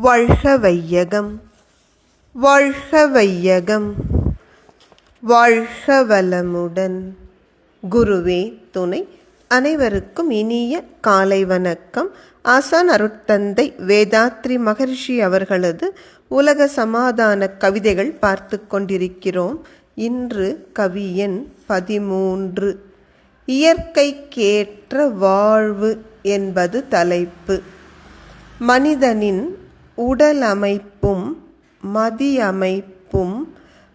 வாழ்க வையகம் வாழ்க வையகம் வாழ்க வளமுடன் குருவே துணை. அனைவருக்கும் இனிய காலை வணக்கம். ஆசான் அருட்தந்தை வேதாத்ரி மகர்ஷி அவர்களது உலக சமாதான கவிதைகள் பார்த்து கொண்டிருக்கிறோம். இன்று கவியன் பதிமூன்று. இயற்கைக்கேற்ற வாழ்வு என்பது தலைப்பு. மனிதனின் உடல் அமைப்பும் மதியமைப்பும்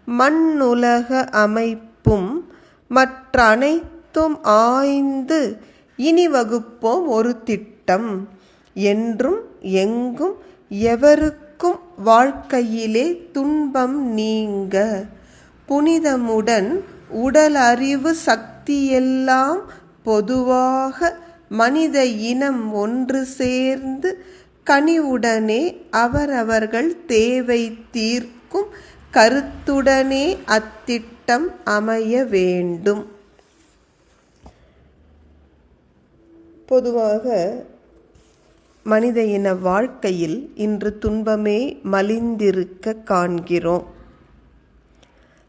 மண்ணுலக அமைப்பும் மற்றனைத்தும் ஆய்ந்து இனி வகுப்போம் ஒரு திட்டம். என்றும் எங்கும் எவருக்கும் வாழ்க்கையிலே துன்பம் நீங்க. புனிதமுடன் உடல் அறிவு சக்தியெல்லாம் பொதுவாக மனித இனம் ஒன்று சேர்ந்து கனிவுடனே அவரவர்கள் தேவை தீர்க்கும் கருத்துடனே அத்திட்டம் அமைய வேண்டும். பொதுவாக மனித இன வாழ்க்கையில் இன்று துன்பமே மலிந்திருக்க காண்கிறோம்.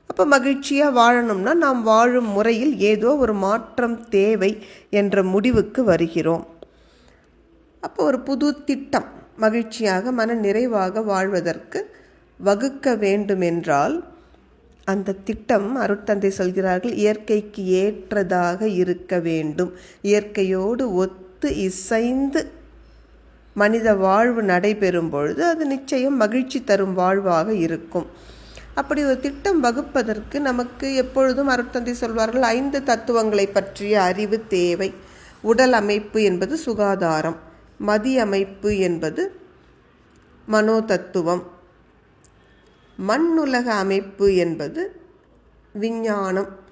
அப்போ மகிழ்ச்சியாக வாழணும்னா நாம் வாழும் முறையில் ஏதோ ஒரு மாற்றம் தேவை என்ற முடிவுக்கு வருகிறோம். அப்போ ஒரு புது திட்டம் மகிழ்ச்சியாக மன நிறைவாக வாழ்வதற்கு வகுக்க வேண்டுமென்றால் அந்த திட்டம் அருட்தந்தை சொல்கிறார்கள் இயற்கைக்கு ஏற்றதாக இருக்க வேண்டும். இயற்கையோடு ஒத்து இசைந்து மனித வாழ்வு நடைபெறும் பொழுது அது நிச்சயம் மகிழ்ச்சி தரும் வாழ்வாக இருக்கும். அப்படி ஒரு திட்டம் வகுப்பதற்கு நமக்கு எப்பொழுதும் அருட்தந்தை சொல்வார்கள் ஐந்து தத்துவங்களை பற்றிய அறிவு தேவை. உடல் அமைப்பு என்பது சுகாதாரம். மதியமைப்பு என்பது மனோதத்துவம். மண்ணுலக அமைப்பு என்பது விஞ்ஞானம்.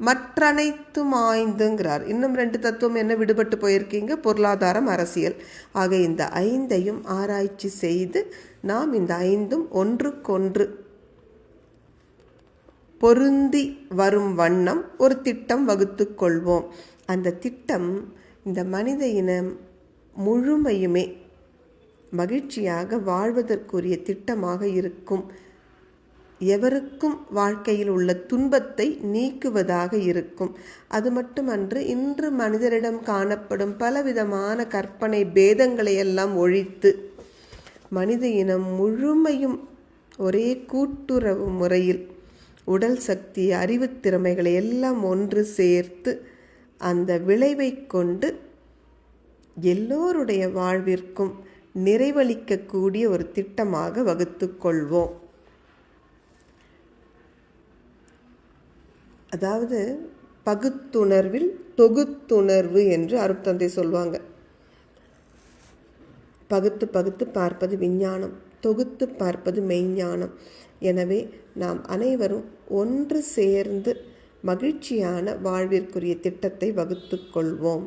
மற்றனைத்தும் ஆய்ந்துங்கிறார். இன்னும் ரெண்டு தத்துவம் என்ன விடுபட்டு போயிருக்கீங்க? பொருளாதாரம் அரசியல். ஆக இந்த ஐந்தையும் ஆராய்ச்சி செய்து நாம் இந்த ஐந்தும் ஒன்றுக்கொன்று பொருந்தி வரும் வண்ணம் ஒரு திட்டம் வகுத்து கொள்வோம். அந்த திட்டம் இந்த மனித இனம் முழுமையுமே மகிழ்ச்சியாக வாழ்வதற்குரிய திட்டமாக இருக்கும். எவருக்கும் வாழ்க்கையில் உள்ள துன்பத்தை நீக்குவதாக இருக்கும். அது மட்டுமன்று இன்று மனிதரிடம் காணப்படும் பலவிதமான கற்பனை பேதங்களை எல்லாம் ஒழித்து மனித இனம் முழுமையும் ஒரே கூட்டுறவு முறையில் உடல் சக்தி அறிவு திறமைகளை எல்லாம் ஒன்று சேர்த்து அந்த விளைவை கொண்டு எல்லோருடைய வாழ்விற்கும் நிறைவளிக்கக்கூடிய ஒரு திட்டமாக வகுத்து கொள்வோம். அதாவது பகுத்துணர்வில் தொகுத்துணர்வு என்று அருட்தந்தை சொல்லுவாங்க பகுத்து பகுத்து பார்ப்பது விஞ்ஞானம் தொகுத்து பார்ப்பது மெய்ஞானம். எனவே நாம் அனைவரும் ஒன்று சேர்ந்து மகிழ்ச்சியான வாழ்விற்குரிய திட்டத்தை வகுத்து கொள்வோம்.